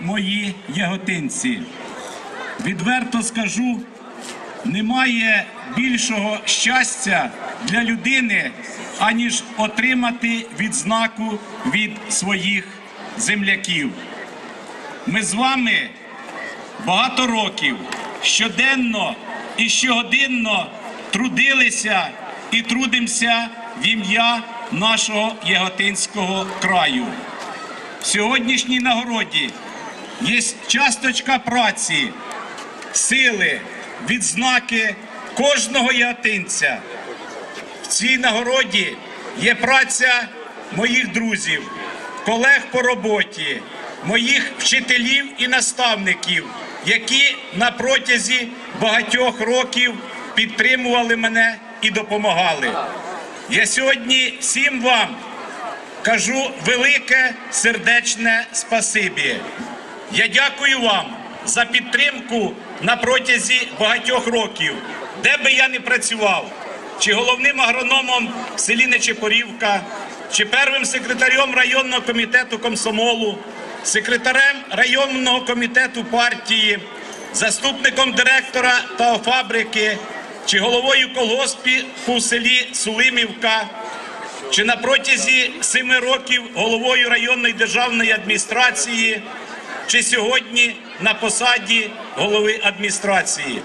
мої яготинці. Відверто скажу, немає більшого щастя для людини, аніж отримати відзнаку від своїх земляків. Ми з вами багато років щоденно і щогодинно трудилися і трудимося в ім'я нашого Яготинського краю. В сьогоднішній нагороді є часточка праці, сили, відзнаки кожного яготинця. В цій нагороді є праця моїх друзів, колег по роботі, моїх вчителів і наставників, які на протязі багатьох років підтримували мене і допомагали. Я сьогодні всім вам кажу велике сердечне спасибі. Я дякую вам за підтримку на протязі багатьох років, де би я не працював, чи головним агрономом в селі Нечепорівка, чи первим секретарем районного комітету комсомолу, секретарем районного комітету партії, заступником директора Таофабрики, чи головою колгоспу в селі Сулимівка, чи на протязі семи років головою районної державної адміністрації, чи сьогодні на посаді голови адміністрації.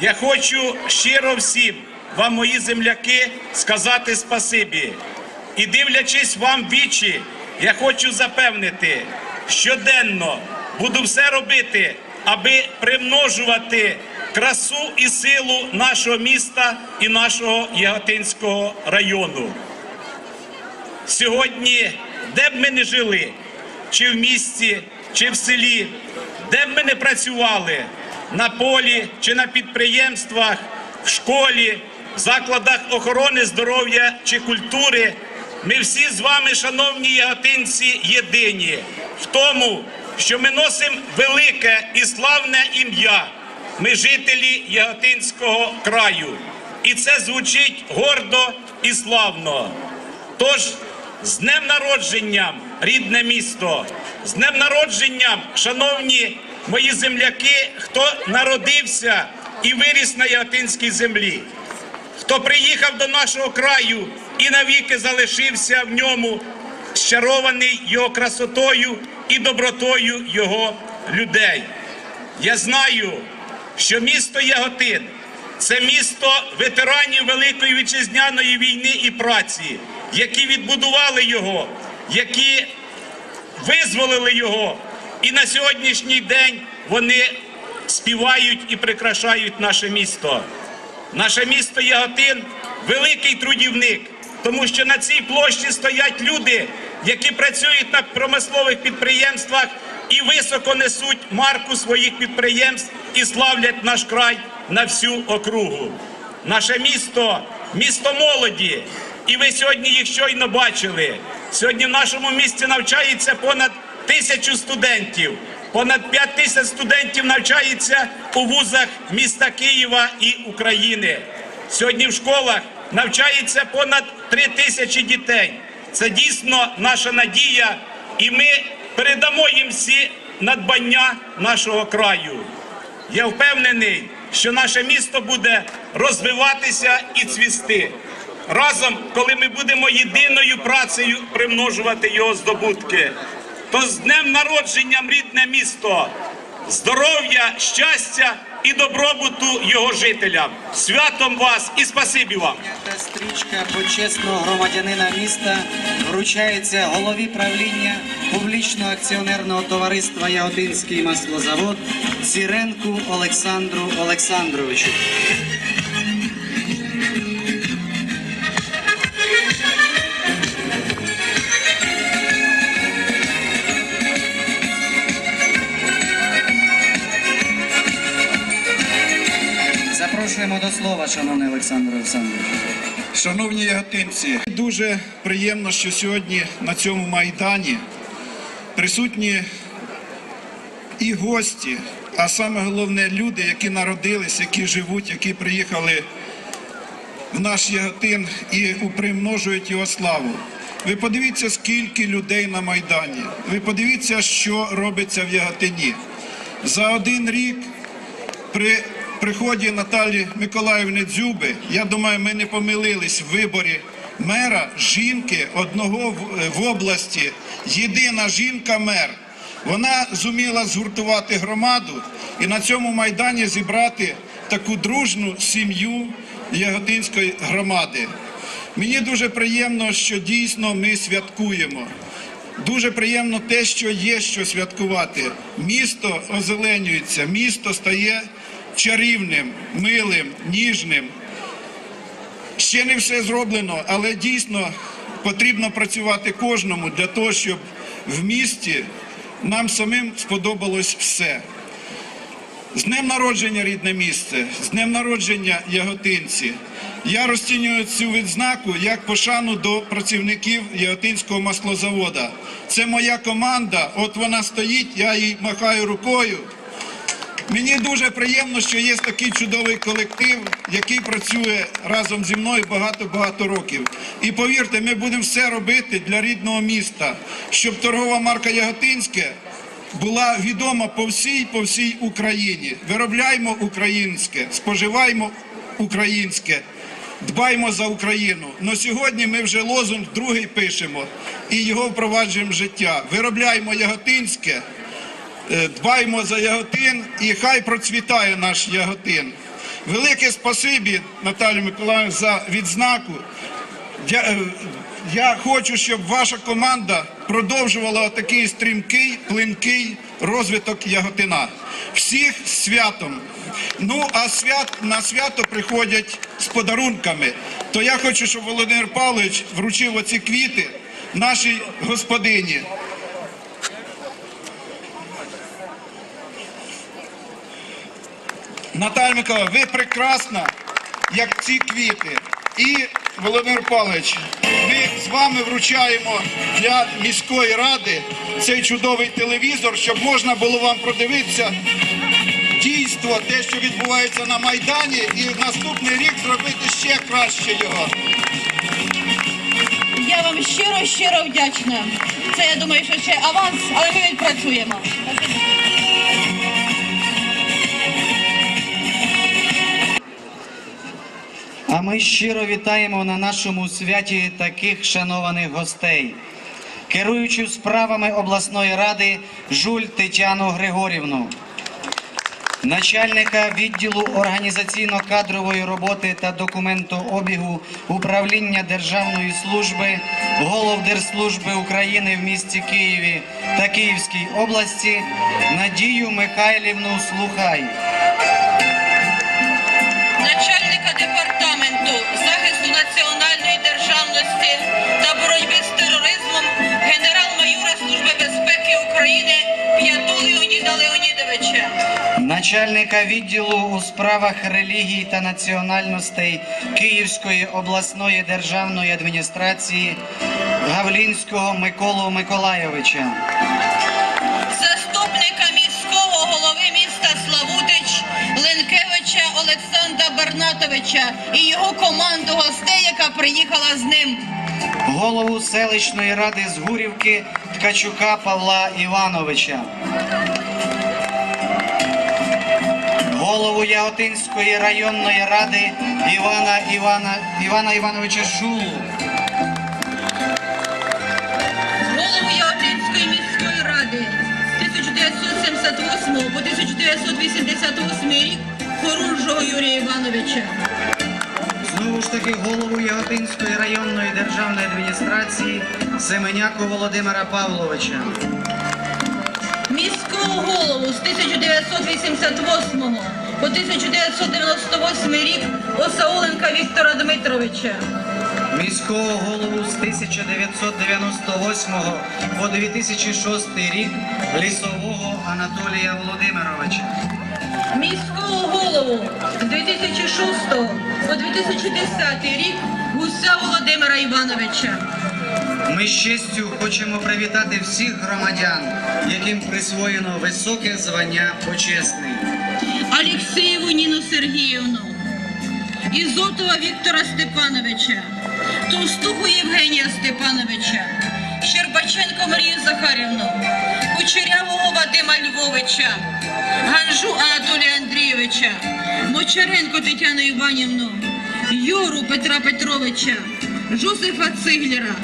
Я хочу щиро всім вам, мої земляки, сказати спасибі. І дивлячись вам вічі, я хочу запевнити, щоденно буду все робити, аби примножувати красу і силу нашого міста і нашого Яготинського району. Сьогодні, де б ми не жили, чи в місті, чи в селі, де б ми не працювали на полі чи на підприємствах, в школі, в закладах охорони здоров'я чи культури, ми всі з вами, шановні яготинці, єдині в тому, що ми носимо велике і славне ім'я. Ми жителі Яготинського краю. І це звучить гордо і славно. Тож з днем народженням, рідне місто, з днем народженням, шановні мої земляки, хто народився і виріс на Яготинській землі, хто приїхав до нашого краю і навіки залишився в ньому, щарований його красотою і добротою його людей. Я знаю, що місто Яготин це місто ветеранів Великої вітчизняної війни і праці, які відбудували його, які визволили його. І на сьогоднішній день вони співають і прикрашають наше місто. Наше місто Яготин великий трудівник, тому що на цій площі стоять люди, які працюють на промислових підприємствах і високо несуть марку своїх підприємств і славлять наш край на всю округу. Наше місто місто молоді. І ви сьогодні їх щойно бачили. Сьогодні в нашому місті навчається понад тисячу студентів. Понад 5 тисяч студентів навчається у вузах міста Києва і України. Сьогодні в школах навчається понад 3 тисячі дітей. Це дійсно наша надія, і ми передамо їм всі надбання нашого краю. Я впевнений, що наше місто буде розвиватися і цвісти. Разом, коли ми будемо єдиною працею примножувати його здобутки, то з днем народженням рідне місто, здоров'я, щастя і добробуту його жителям. Святом вас і спасибі вам! Стрічка почесного громадянина міста вручається голові правління публічного акціонерного товариства Яготинський маслозавод Сіренку Олександру Олександровичу. Запрошуємо до слова, шановний Олександр Олександрович. Шановні яготинці, дуже приємно, що сьогодні на цьому майдані присутні і гості, а саме головне люди, які народились, які живуть, які приїхали в наш Яготин і примножують його славу. Ви подивіться, скільки людей на Майдані. Ви подивіться, що робиться в Яготині. За один рік при приході Наталі Миколаївни Дзюби, я думаю, ми не помилились в виборі мера жінки одного в, області, єдина жінка-мер. Вона зуміла згуртувати громаду і на цьому майдані зібрати таку дружну сім'ю Яготинської громади. Мені дуже приємно, що дійсно ми святкуємо. Дуже приємно те, що є що святкувати. Місто озеленюється, місто стає чарівним, милим, ніжним. Ще не все зроблено, але дійсно потрібно працювати кожному для того, щоб в місті нам самим сподобалось все. З днем народження рідне місце, з днем народження Яготинці. Я розцінюю цю відзнаку як пошану до працівників Яготинського маслозавода. Це моя команда, от вона стоїть, я їй махаю рукою. Мені дуже приємно, що є такий чудовий колектив, який працює разом зі мною багато-багато років. І повірте, ми будемо все робити для рідного міста, щоб торгова марка Яготинське була відома по всій по всій Україні. Виробляємо українське, споживаємо українське, дбаємо за Україну. Но сьогодні ми вже лозунг другий пишемо і його впроваджуємо в життя. Виробляємо яготинське. Е, Дбаємо за Яготин і хай процвітає наш Яготин. Велике спасибі, Наталі Миколаївні, за відзнаку. Я, е, я хочу, щоб ваша команда продовжувала такий стрімкий, плинкий розвиток Яготина. Всіх з святом. Ну, а свят, на свято приходять з подарунками. То я хочу, щоб Володимир Павлович вручив оці квіти нашій господині. Миколаївна, ви прекрасна, як ці квіти. І Володимир Павлович, ми з вами вручаємо для міської ради цей чудовий телевізор, щоб можна було вам продивитися дійство, те, що відбувається на Майдані, і наступний рік зробити ще краще його. Я вам щиро щиро вдячна. Це я думаю, що ще аванс, але ми відпрацюємо. А ми щиро вітаємо на нашому святі таких шанованих гостей. Керуючу справами обласної ради Жуль Тетяну Григорівну, начальника відділу організаційно-кадрової роботи та документообігу управління Державної служби, голов Держслужби України в місті Києві та Київській області Надію Михайлівну Слухай. Начальника відділу у справах релігій та національностей Київської обласної державної адміністрації Гавлінського Миколу Миколайовича, Заступника міського голови міста Славутич Ленкевича Олександра Бернатовича і його команду гостей, яка приїхала з ним. голову селищної ради з Гурівки Ткачука Павла Івановича. Голову Яготинської районної ради Івана Івана Івана Івановича Жулу. Голову Яготинської міської ради з 1978 по 1988 рік Хорунжого Юрія Івановича. Знову ж таки голову Яготинської районної державної адміністрації Семеняку Володимира Павловича. Голову з 1988 по 1998 рік Осауленка Віктора Дмитровича. Міського голову з 1998 по 2006 рік Лісового Анатолія Володимировича. Міського голову з 2006 по 2010 рік Гуся Володимира Івановича. Ми з честю хочемо привітати всіх громадян, яким присвоєно високе звання почесний. Алексеєву Ніну Сергіївну, Ізотова Віктора Степановича, Товстуху Євгенія Степановича, Щербаченко Марію Захарівну, Кучерявого Вадима Львовича, Ганжу Анатолія Андрійовича, Мочаренко Тетяну Іванівну, Юру Петра Петровича, Жозефа Циглера,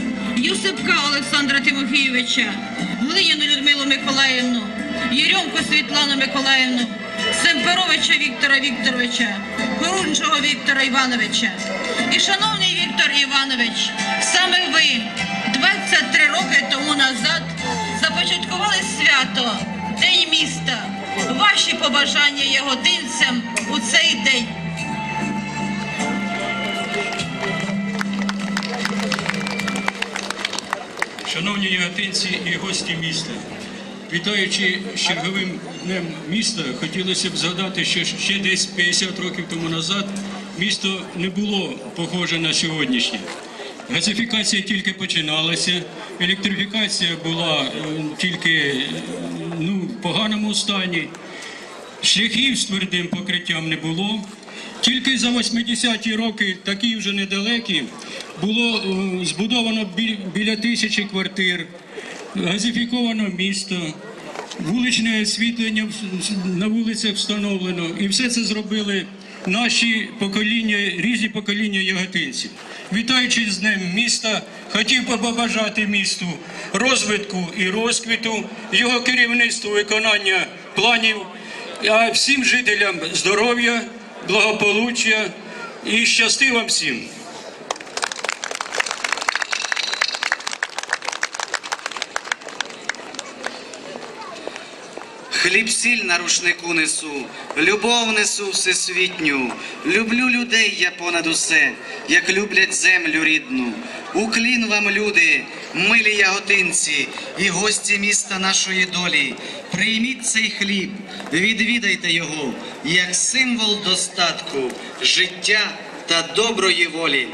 Юсипка Олександра Тимофійовича, Глиняну Людмилу Миколаївну, Єрьомку Світлану Миколаївну, Семперовича Віктора Вікторовича, Горунжого Віктора Івановича. І шановний Віктор Іванович, саме ви 23 роки тому назад започаткували свято День міста. Ваші побажання є яготинцям у цей день. Шановні яготинці і гості міста, вітаючи черговим днем міста, хотілося б згадати, що ще десь 50 років тому назад місто не було похоже на сьогоднішнє. Газифікація тільки починалася, електрифікація була е, тільки е, ну, в поганому стані. Шляхів з твердим покриттям не було. Тільки за 80-ті роки, такі вже недалекі, було е, збудовано біля тисячі квартир, газифіковано місто, вуличне освітлення на вулицях встановлено. І все це зробили наші покоління, різні покоління яготинців. Вітаючи з Днем міста, хотів побажати місту розвитку і розквіту, його керівництву виконання планів, а всім жителям здоров'я, благополуччя і щасти вам всім. Хліб сіль на рушнику несу, любов несу всесвітню. Люблю людей я понад усе, як люблять землю рідну. Уклін вам, люди, милі яготинці і гості міста нашої долі. Прийміть цей хліб, відвідайте його, як символ достатку, життя та доброї волі.